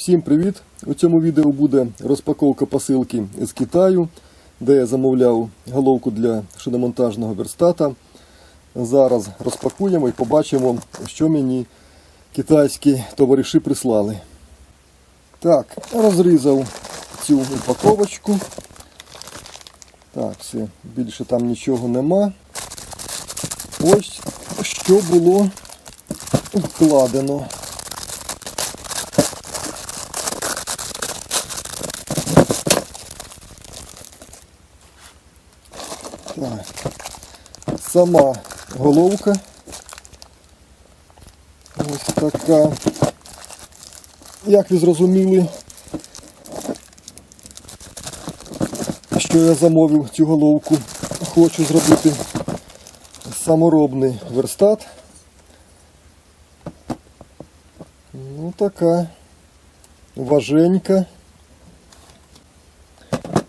Всім привіт! У цьому відео буде розпаковка посилки з Китаю, де я замовляв головку для шиномонтажного верстата. Зараз розпакуємо і побачимо, що мені китайські товариші прислали. Так, розрізав цю упаковочку. Так, все, більше там нічого нема. Ось що було вкладено. Сама головка. Ось така. Як ви зрозуміли, що я замовив цю головку, хочу зробити саморобний верстат. Ну така важенька.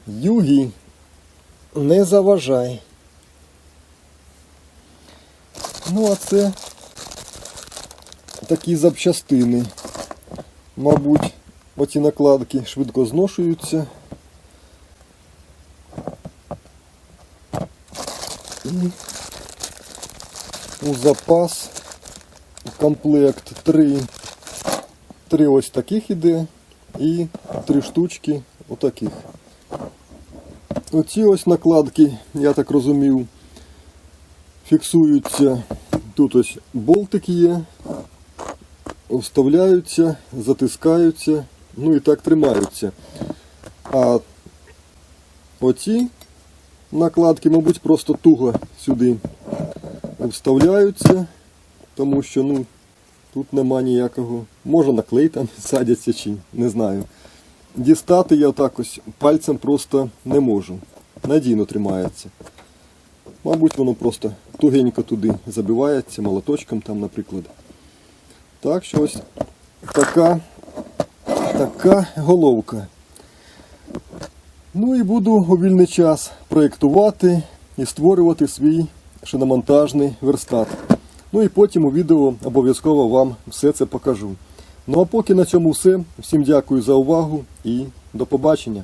Югі не заважай. Ну, а це такі запчастини. Мабуть, оці накладки швидко зношуються. І у запас у комплект три, три ось таких іде і три штучки отаких. Оці ось накладки, я так розумів, фіксуються. Тут ось болтик є, вставляються, затискаються, ну і так тримаються. А оці накладки, мабуть, просто туго сюди вставляються, тому що ну, тут нема ніякого. Може на клей там садяться чи не знаю. Дістати я так ось пальцем просто не можу. Надійно тримається. Мабуть, воно просто тугенько туди забивається, молоточком там, наприклад. Так що ось така, така головка. Ну і буду у вільний час проєктувати і створювати свій шиномонтажний верстат. Ну і потім у відео обов'язково вам все це покажу. Ну а поки на цьому все. Всім дякую за увагу і до побачення.